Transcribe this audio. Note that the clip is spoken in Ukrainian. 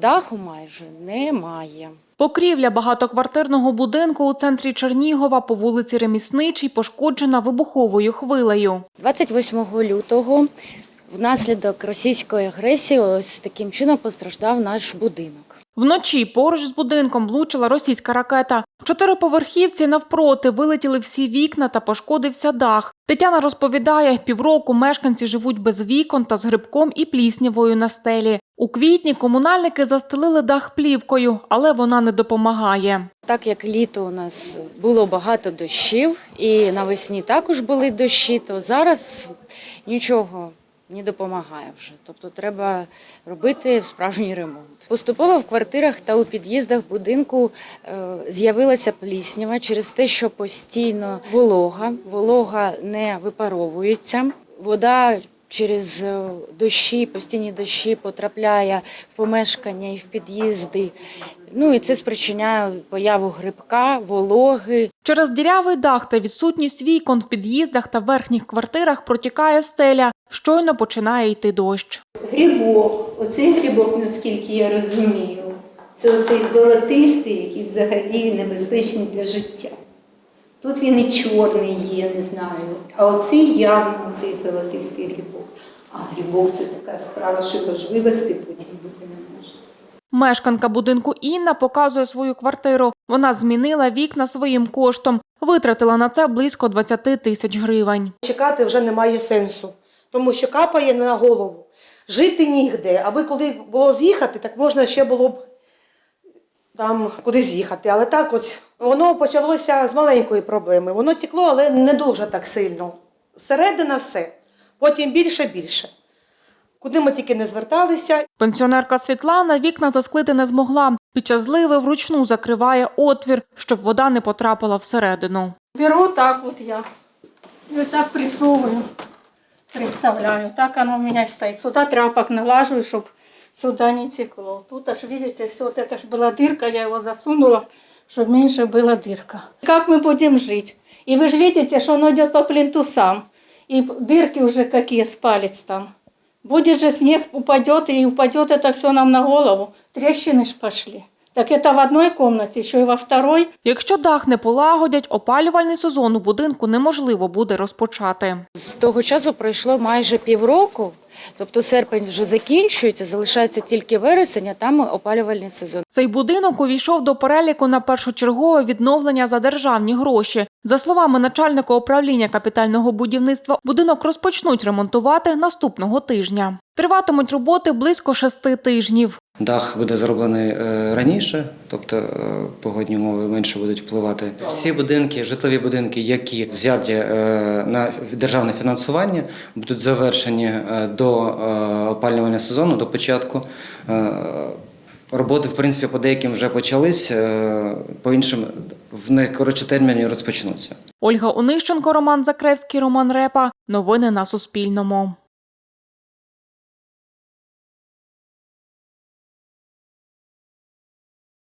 Даху майже немає. Покрівля багатоквартирного будинку у центрі Чернігова по вулиці Ремісничій пошкоджена вибуховою хвилею. 28 лютого внаслідок російської агресії ось таким чином постраждав наш будинок. Вночі поруч з будинком влучила російська ракета. В чотириповерхівці навпроти вилетіли всі вікна та пошкодився дах. Тетяна розповідає, півроку мешканці живуть без вікон та з грибком і пліснявою на стелі. У квітні комунальники застелили дах плівкою, але вона не допомагає. Так як літо у нас було багато дощів, і навесні також були дощі, то зараз нічого не допомагає вже. Тобто треба робити справжній ремонт. Поступово в квартирах та у під'їздах будинку е, з'явилася пліснява через те, що постійно волога, волога не випаровується. Вода через е, дощі, постійні дощі потрапляє в помешкання і в під'їзди. Ну і це спричиняє появу грибка, вологи. Через дірявий дах та відсутність вікон в під'їздах та верхніх квартирах протікає стеля. Щойно починає йти дощ. Грибок, оцей грибок, наскільки я розумію, це оцей золотистий, який взагалі небезпечний для життя. Тут він і чорний є, не знаю. А оцей явно цей золотистий грибок. А грибок це така справа, що його ж вивезти потім буде не можна. Мешканка будинку Інна показує свою квартиру. Вона змінила вікна своїм коштом. Витратила на це близько 20 тисяч гривень. Чекати вже немає сенсу, тому що капає на голову. Жити нігде, аби коли було з'їхати, так можна ще було б там кудись їхати. Але так от воно почалося з маленької проблеми. Воно тікло, але не дуже так сильно. Середина все, потім більше більше. Куди ми тільки не зверталися, Пенсіонерка Світлана вікна засклити не змогла. Під час зливи вручну закриває отвір, щоб вода не потрапила всередину. Беру так вот я. И вот так прессовываю. Представляю. Так оно у меня и стоит. Сюда тряпок налаживаю, чтобы сюда не текло. Тут аж, видите, все вот это ж была дырка, я его засунула, чтобы меньше была дырка. Как мы будем жить? И вы же видите, что оно идет по плинтусам. И дырки уже какие с палец там. Будет же снег, упадет, и упадет это все нам на голову. Трещины ж пошли. Так это в одной комнате, еще и во второй. Якщо дах не полагодять, опалювальний сезон у будинку неможливо буде розпочати. З того часу пройшло майже півроку, тобто серпень вже закінчується, залишається тільки вересень, а там опалювальний сезон. Цей будинок увійшов до переліку на першочергове відновлення за державні гроші. За словами начальника управління капітального будівництва, будинок розпочнуть ремонтувати наступного тижня. Триватимуть роботи близько шести тижнів. Дах буде зроблений е, раніше, тобто е, погодні умови менше будуть впливати. Всі будинки, житлові будинки, які взяті е, на державне фінансування, будуть завершені до опалювального сезону, до початку. Роботи, в принципі, по деяким вже почались, по іншим в найкоротші терміні розпочнуться. Ольга Онищенко, Роман Закревський, Роман Репа. Новини на Суспільному.